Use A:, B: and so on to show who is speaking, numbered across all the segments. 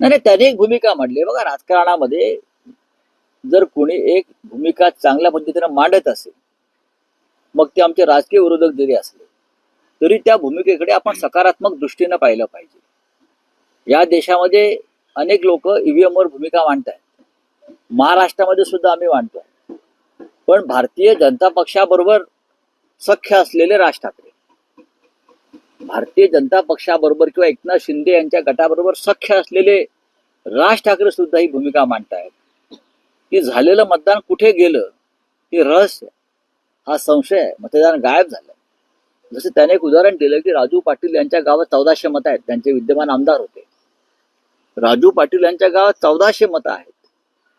A: नाही नाही त्याने एक भूमिका मांडली. बघा राजकारणामध्ये जर कोणी एक भूमिका चांगल्या पद्धतीने मांडत असेल मग ते आमचे राजकीय विरोधक जरी असले तरी त्या भूमिकेकडे आपण सकारात्मक दृष्टीनं पाहिलं पाहिजे. या देशामध्ये अनेक लोक ईव्हीएम वर भूमिका मांडतात महाराष्ट्रामध्ये सुद्धा आम्ही मांडतोय. पण भारतीय जनता पक्षाबरोबर सख्य असलेले राज ठाकरे. भारतीय जनता पक्षाबरोबर किंवा एकनाथ शिंदे यांच्या गटाबरोबर सख्य असलेले राज ठाकरे सुद्धा ही भूमिका मांडतायत. की झालेलं मतदान कुठे गेलं हे रहस्य हा संशय आहे. मतदान गायब झालं जसं त्याने एक उदाहरण दिलं की राजू पाटील यांच्या गावात चौदाशे मतं आहेत. त्यांचे विद्यमान आमदार होते. राजू पाटील यांच्या गावात चौदाशे मतं आहेत.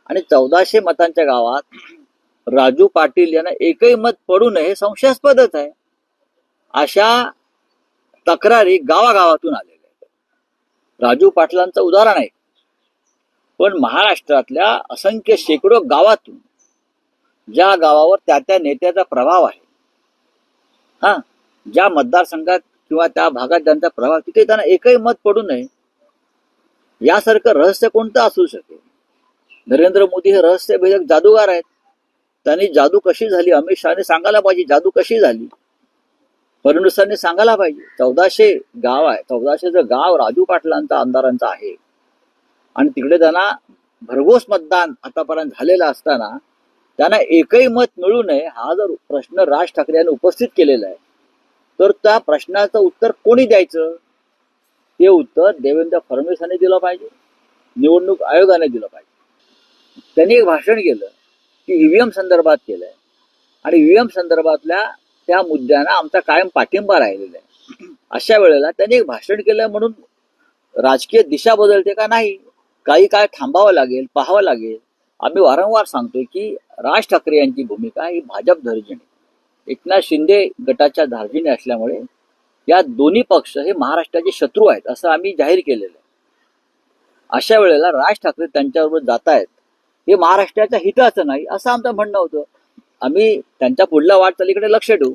A: आणि चौदाशे मतांच्या गावात राजू पाटील यांना एकही मत पडू नये हे संशयास्पदच आहे. अशा तक्रारी गावागावातून आलेल्या आहेत. राजू पाटलांचं उदाहरण आहे. पण महाराष्ट्रातल्या असंख्य शेकडो गावातून ज्या गावावर त्या त्या नेत्याचा प्रभाव आहे हा ज्या मतदारसंघात किंवा त्या भागात ज्यांचा प्रभाव तिथे त्यांना एकही मत पडू नये. यासारखं रहस्य कोणतं असू शकेल? नरेंद्र मोदी हे रहस्यभेदक जादूगार आहेत. त्यांनी जादू कशी झाली? अमित शहाने सांगायला पाहिजे जादू कशी झाली? फडणवीसांनी सांगायला पाहिजे चौदाशे गाव आहे चौदाशेचं गाव राजू पाटलांचा आमदारांचा आहे आणि तिकडे त्यांना भरघोस मतदान आतापर्यंत झालेलं असताना त्यांना एकही मत मिळू नये हा जर प्रश्न राज ठाकरे यांनी उपस्थित केलेला आहे तर त्या प्रश्नाचं उत्तर कोणी द्यायचं? ते उत्तर देवेंद्र फडणवीसांनी दिलं पाहिजे निवडणूक आयोगाने दिलं पाहिजे. त्यांनी एक भाषण केलं की ईव्हीएम संदर्भात केलंय आणि ईव्हीएम संदर्भातल्या त्या मुद्द्यांना आमचा कायम पाठिंबा राहिलेला आहे. अशा वेळेला त्यांनी भाषण केलं म्हणून राजकीय दिशा बदलते का नाही? काही काय थांबावं लागेल पाहावं लागेल. आम्ही वारंवार सांगतोय की राज ठाकरे यांची भूमिका ही भाजप धार्जिणी. एकनाथ शिंदे गटाच्या धार्जिणी असल्यामुळे या दोन्ही पक्ष हे महाराष्ट्राचे शत्रू आहेत असं आम्ही जाहीर केलेलं आहे. अशा वेळेला राज ठाकरे त्यांच्याबरोबर जात आहेत हे महाराष्ट्राच्या हिताचं नाही असं आमचं म्हणणं होतं. आम्ही त्यांच्या पुढल्या वाटचालीकडे लक्ष ठेवू